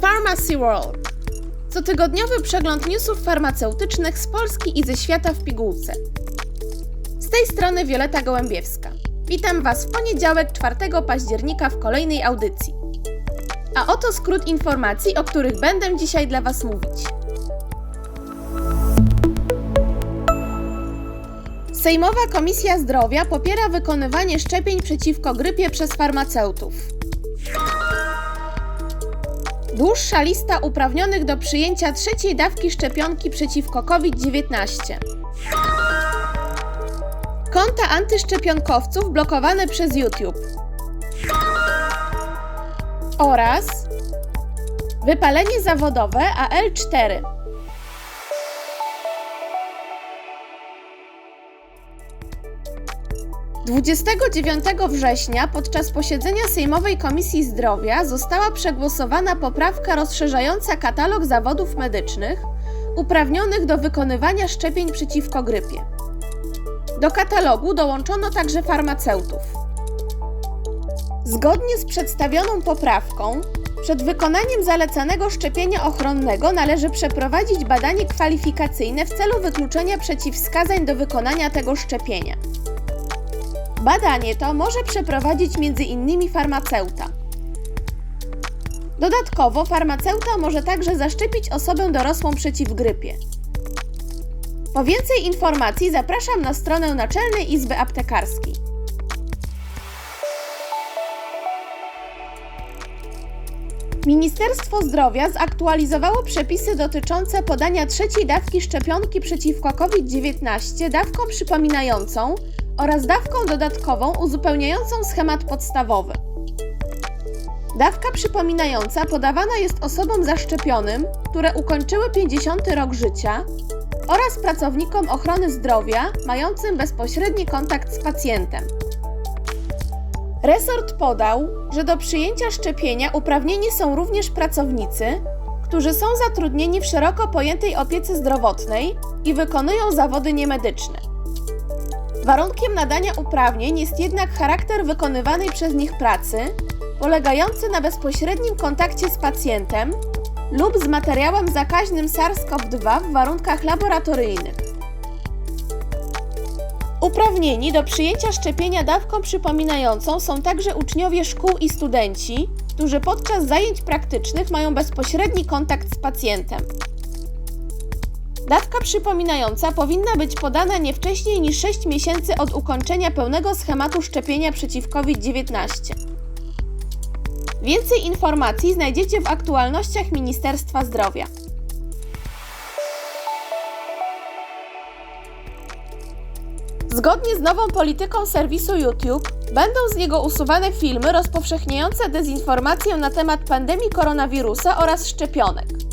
Pharmacy World. Cotygodniowy przegląd newsów farmaceutycznych z Polski i ze świata w pigułce. Z tej strony Wioleta Gołębiewska. Witam Was w poniedziałek 4 października w kolejnej audycji. A oto skrót informacji, o których będę dzisiaj dla Was mówić. Sejmowa Komisja Zdrowia popiera wykonywanie szczepień przeciwko grypie przez farmaceutów. Dłuższa lista uprawnionych do przyjęcia trzeciej dawki szczepionki przeciwko COVID-19. Konta antyszczepionkowców blokowane przez YouTube. Oraz wypalenie zawodowe AL4. 29 września podczas posiedzenia Sejmowej Komisji Zdrowia została przegłosowana poprawka rozszerzająca katalog zawodów medycznych uprawnionych do wykonywania szczepień przeciwko grypie. Do katalogu dołączono także farmaceutów. Zgodnie z przedstawioną poprawką, przed wykonaniem zalecanego szczepienia ochronnego należy przeprowadzić badanie kwalifikacyjne w celu wykluczenia przeciwwskazań do wykonania tego szczepienia. Badanie to może przeprowadzić m.in. farmaceuta. Dodatkowo farmaceuta może także zaszczepić osobę dorosłą przeciw grypie. Po więcej informacji zapraszam na stronę Naczelnej Izby Aptekarskiej. Ministerstwo Zdrowia zaktualizowało przepisy dotyczące podania trzeciej dawki szczepionki przeciwko COVID-19 dawką przypominającą oraz dawką dodatkową uzupełniającą schemat podstawowy. Dawka przypominająca podawana jest osobom zaszczepionym, które ukończyły 50 rok życia oraz pracownikom ochrony zdrowia mającym bezpośredni kontakt z pacjentem. Resort podał, że do przyjęcia szczepienia uprawnieni są również pracownicy, którzy są zatrudnieni w szeroko pojętej opiece zdrowotnej i wykonują zawody niemedyczne. Warunkiem nadania uprawnień jest jednak charakter wykonywanej przez nich pracy, polegający na bezpośrednim kontakcie z pacjentem lub z materiałem zakaźnym SARS-CoV-2 w warunkach laboratoryjnych. Uprawnieni do przyjęcia szczepienia dawką przypominającą są także uczniowie szkół i studenci, którzy podczas zajęć praktycznych mają bezpośredni kontakt z pacjentem. Dawka przypominająca powinna być podana nie wcześniej niż 6 miesięcy od ukończenia pełnego schematu szczepienia przeciw COVID-19. Więcej informacji znajdziecie w aktualnościach Ministerstwa Zdrowia. Zgodnie z nową polityką serwisu YouTube, będą z niego usuwane filmy rozpowszechniające dezinformację na temat pandemii koronawirusa oraz szczepionek.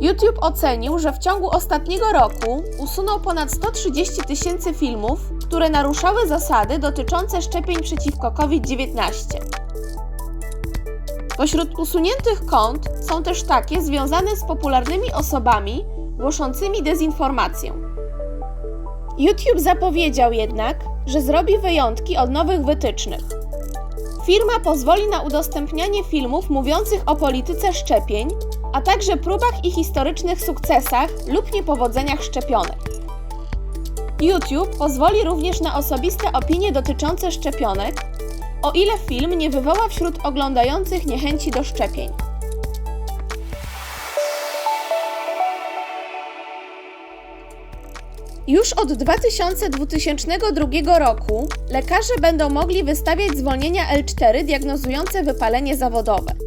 YouTube ocenił, że w ciągu ostatniego roku usunął ponad 130 tysięcy filmów, które naruszały zasady dotyczące szczepień przeciwko COVID-19. Pośród usuniętych kont są też takie związane z popularnymi osobami głoszącymi dezinformację. YouTube zapowiedział jednak, że zrobi wyjątki od nowych wytycznych. Firma pozwoli na udostępnianie filmów mówiących o polityce szczepień, a także próbach i historycznych sukcesach lub niepowodzeniach szczepionek. YouTube pozwoli również na osobiste opinie dotyczące szczepionek, o ile film nie wywoła wśród oglądających niechęci do szczepień. Już od 2000-2002 roku lekarze będą mogli wystawiać zwolnienia L4 diagnozujące wypalenie zawodowe.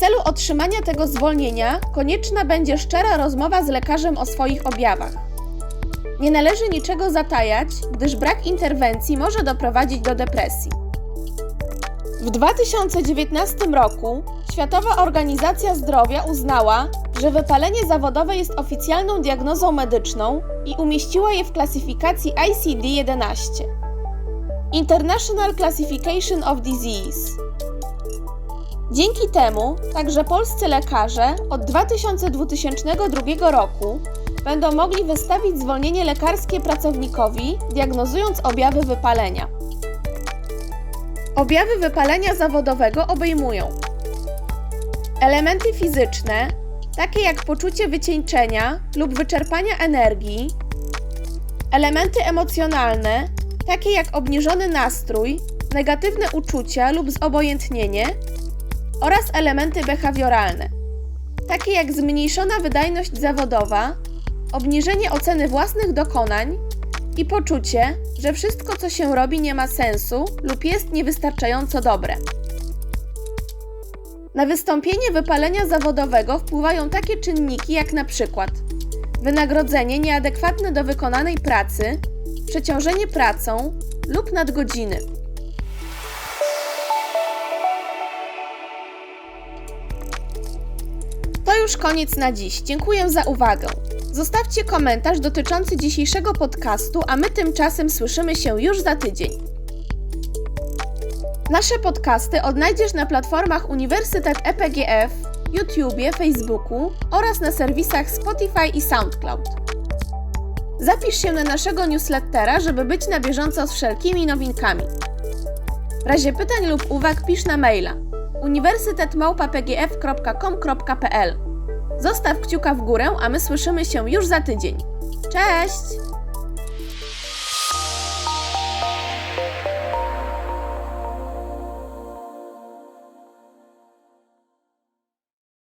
Celu otrzymania tego zwolnienia konieczna będzie szczera rozmowa z lekarzem o swoich objawach. Nie należy niczego zatajać, gdyż brak interwencji może doprowadzić do depresji. W 2019 roku Światowa Organizacja Zdrowia uznała, że wypalenie zawodowe jest oficjalną diagnozą medyczną i umieściła je w klasyfikacji ICD-11 International Classification of Disease. Dzięki temu także polscy lekarze od 2022 roku będą mogli wystawić zwolnienie lekarskie pracownikowi, diagnozując objawy wypalenia. Objawy wypalenia zawodowego obejmują Elementy fizyczne, takie jak poczucie wycieńczenia lub wyczerpania energii. Elementy emocjonalne, takie jak obniżony nastrój, negatywne uczucia lub zobojętnienie. Oraz elementy behawioralne, takie jak zmniejszona wydajność zawodowa, obniżenie oceny własnych dokonań i poczucie, że wszystko, co się robi, nie ma sensu lub jest niewystarczająco dobre. Na wystąpienie wypalenia zawodowego wpływają takie czynniki jak na przykład wynagrodzenie nieadekwatne do wykonanej pracy, przeciążenie pracą lub nadgodziny. Już koniec na dziś. Dziękuję za uwagę. Zostawcie komentarz dotyczący dzisiejszego podcastu, a my tymczasem słyszymy się już za tydzień. Nasze podcasty odnajdziesz na platformach Uniwersytet EPGF, YouTubie, Facebooku oraz na serwisach Spotify i SoundCloud. Zapisz się na naszego newslettera, żeby być na bieżąco z wszelkimi nowinkami. W razie pytań lub uwag pisz na maila uniwersytetmałpa.pgf.com.pl Zostaw kciuka w górę, a my słyszymy się już za tydzień. Cześć!